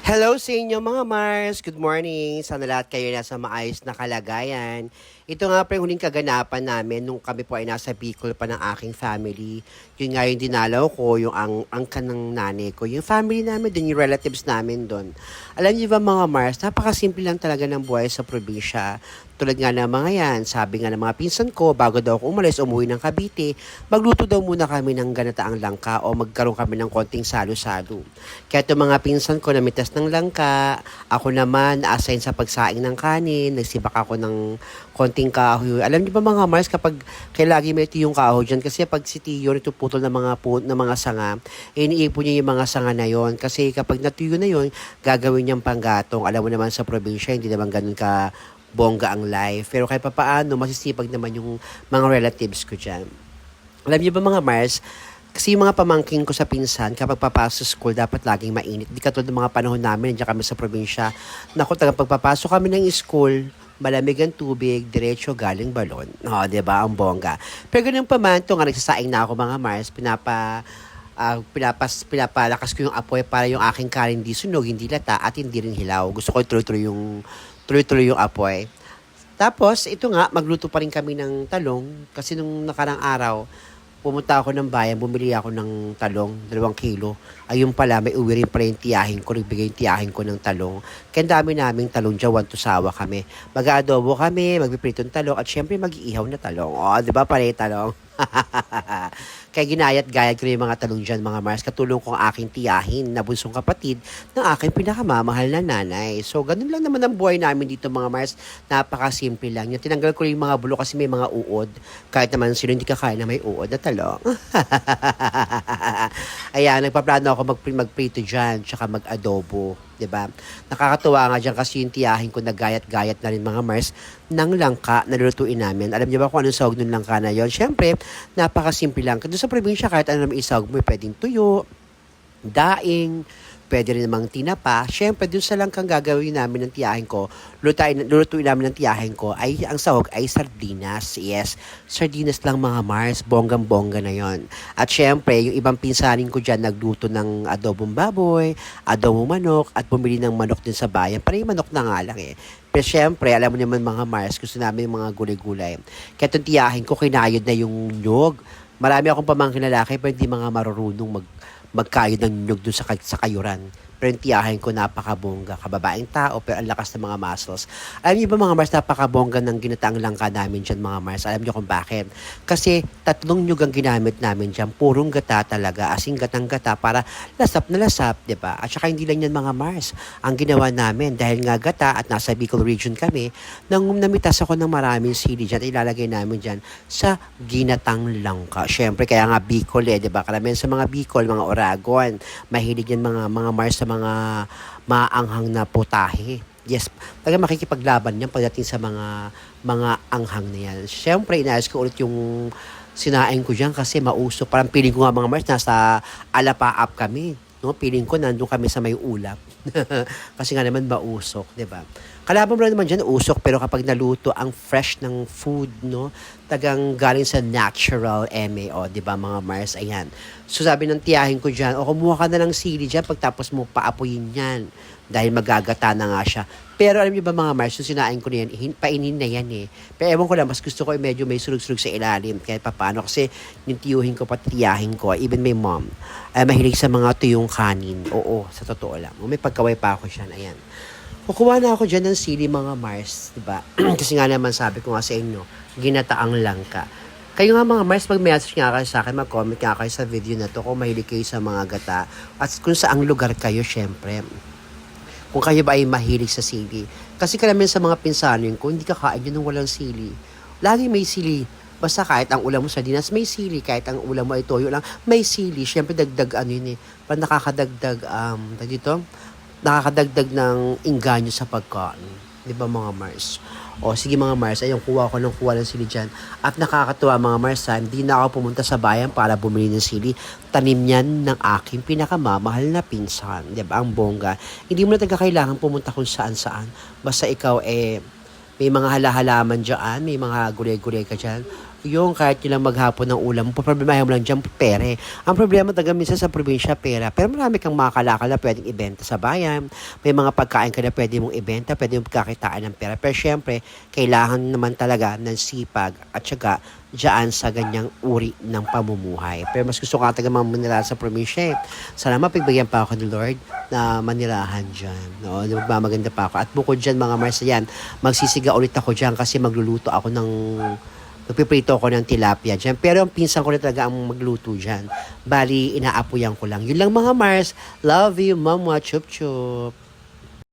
Hello sa inyo mga Mars! Good morning! Sana lahat kayo nasa maayos na kalagayan. Ito nga pa yung huling kaganapan namin nung kami po ay nasa Bicol pa ng aking family. Yun nga yung dinalaw ko, yung ang angkan ng nanay ko. Yung family namin doon, yung relatives namin doon. Alam niyo ba mga Mars, napakasimple lang talaga ng buhay sa probinsya. Tulad nga ng mga yan, sabi nga ng mga pinsan ko, bago daw ako umalis, umuwi ng Cavite, magluto daw muna kami ng ganataang langka o magkaroon kami ng konting salo-salo. Kaya itong mga pinsan ko namitas ng langka, ako naman assign sa pagsaing ng kanin, nagsibak ako ng konting kahoy. Alam niyo ba mga Mars, kapag kaya lagi may tiyong kahoy dyan, kasi pag si Tiyo nito putol ng mga, pu- ng mga sanga, eh, iniipon niya yung mga sanga na yon Kasi kapag natuyo na yon gagawin niyang panggatong. Alam mo naman sa probinsya, hindi naman ganun ka bongga ang life. Pero kahit pa paano, masisipag naman yung mga relatives ko dyan. Alam niyo ba mga Mars, kasi yung mga pamangking ko sa pinsan, kapag papasok sa school, dapat laging mainit. Di katulad ng mga panahon namin, nandiyan kami sa probinsya. Naku, tagang pagpapasok kami ng school, malamig ang tubig, diretso galing balon. O, di ba? Ang bongga. Pero ganun pa man, ito nga, nagsasaing na ako mga Mars, pinapa ah, pinapas, pinapalakas ko yung apoy para yung aking kanin di sunog, hindi lata, at hindi rin hilaw. Gusto ko tuloy-tuloy yung, tuloy-tuloy yung apoy. Tapos, ito nga, magluto pa rin kami ng talong. Kasi nung nakarang araw, pumunta ako ng bayan, bumili ako ng talong, dalawang kilo. Ayun pala, may uwi rin pala yung tiyahin ko, nagbigay yung tiyahin ko ng talong. Kaya dami naming talong dyan, one to sawa kami. Mag-adobo kami, magpiprito ng talong, at syempre mag-iihaw na talong. O, di ba pala yung talong? Kaya ginayat-gayat ko yung mga talong dyan, mga Mars. Katulong ko ang aking tiyahin na bunsong kapatid ng aking pinakamamahal na nanay. So, ganun lang naman ang buhay namin dito, mga Mars. Napakasimple lang. Yung tinanggal ko yung mga bulo kasi may mga uod. Kahit naman sino hindi kakain na may uod na talong. Ayan, nagpaplano ako mag magprito dyan, tsaka mag-adobo. 'Di ba? Nakakatuwa nga diyan kasi yung tiyahin ko nagayat-gayat na rin mga Mars ng langka na lulutuin namin. Alam niyo ba kung anong sahog ng langka na yon? Siyempre, napakasimple lang. Doon sa probinsya, kahit ano naman isahog mo, pwedeng tuyo, daing, pwede rin namang tinapa. Siyempre, dun sa langkang gagawin namin ng tiyahin ko, lulutuin, lulutuin namin ng tiyahin ko, ay ang sahog ay sardinas. Yes, sardinas lang mga Mars, bonggang-bongga na yon. At siyempre, yung ibang pinsanin ko dyan, nagluto ng adobong baboy, adobong manok, at bumili ng manok din sa bayan. Parang manok na nga lang eh. Pero syempre, alam mo naman mga Mars, gusto namin yung mga gulay-gulay. Kaya itong tiyahin ko, kinayod na yung nyog. Marami akong pamangkin lalaki, pero hindi mga marurunong mag magkayod ng nyug dun sa, sa kayuran. Pero yung ko napakabongga, kababaeng tao, pero ang lakas ng mga muscles. Alam niyo ba mga Mars, napakabongga ng ginataang langka namin dyan mga Mars. Alam niyo kung bakit? Kasi tatlong nyug ang ginamit namin dyan, purong gata talaga, asing gatang gata para lasap na lasap, di ba? At saka hindi lang yan mga Mars. Ang ginawa namin, dahil nga gata at nasa Bicol region kami, nang namitas ako ng maraming sili dyan, ilalagay namin dyan sa ginatang langka. Siyempre, kaya nga Bicol eh, di ba? Karamihan sa mga Bicol, mga Oragon, mahilig yan mga, mga Mars sa mga maanghang na putahe. Yes, talaga makikipaglaban yan pagdating sa mga mga anghang na yan. Siyempre, inayos ko ulit yung sinaing ko dyan kasi mausok. Parang piling ko nga mga Mars, nasa alapaap kami. No? Piling ko nandun kami sa may ulap. kasi nga naman mausok, di ba? Kalaban mo naman dyan, usok, pero kapag naluto ang fresh ng food, no? Tagang galing sa natural MAO, di ba mga Mars? Ayan. So sabi ng tiyahin ko dyan, o kumuha ka na ng sili dyan pagtapos mo paapuyin yan. Dahil magagata na nga siya. Pero alam niyo ba mga Mars, yung sinain ko na yan, painin na yan eh. Pero ewan ko lang, mas gusto ko yung medyo may sulog-sulog sa ilalim. Pa paano, kasi yung tiyuhin ko, pati tiyahin ko, even my mom, ay mahilig sa mga tuyong kanin. Oo, sa totoo lang. May pagkaway pa ako siya, ayan. Kukuha na ako dyan ng sili mga Mars, di ba? Kasi nga naman sabi ko nga sa inyo, ginataang langka. Kayo nga mga Mars, mag-message nga kayo sa akin, mag-comment nga kayo sa video na to kung mahilig kayo sa mga gata at kung saang lugar kayo, syempre. Kung kayo ba ay mahilig sa sili. Kasi karamihan sa mga pinsanin ko, hindi kakain yun ng walang sili. Lagi may sili. Basta kahit ang ulam mo sa dinas, may sili. Kahit ang ulam mo ay toyo lang, may sili. Syempre dagdag ano yun eh. Parang nakakadagdag, um, dito, nakakadagdag ng inganyo sa pagkain. Di ba mga Mars? O sige mga Mars, ayun, kuha ko ng kuha ng sili dyan. At nakakatuwa mga Mars, ha, hindi na ako pumunta sa bayan para bumili ng sili. Tanim yan ng aking pinakamamahal na pinsan. Di ba? Ang bongga. Hindi mo na talaga kailangan pumunta kung saan-saan. Basta ikaw eh, may mga halahalaman dyan, may mga gulay-gulay ka dyan. Yung kahit nilang maghapon ng ulam, problemahin mo lang dyan, pere. Ang problema talaga minsan sa probinsya, pera. Pero marami kang mga kalakal na pwedeng ibenta sa bayan. May mga pagkain ka na pwede mong ibenta, pwede mong pagkakitaan ng pera. Pero syempre, kailangan naman talaga ng sipag at syaga dyan sa ganyang uri ng pamumuhay. Pero mas gusto ko talaga mga manirahan sa probinsya eh. Sana mapigbigyan pa ako ni Lord na manirahan dyan. No? Magmamaganda pa ako. At bukod dyan mga Mars magsisiga ulit ako dyan kasi magluluto ako ng Magpiprito ako ng tilapia dyan. Pero ang pinsan ko na talaga ang magluto dyan. Bali, inaapuyan ko lang. Yun lang mga Mars. Love you, mama. Chup chup.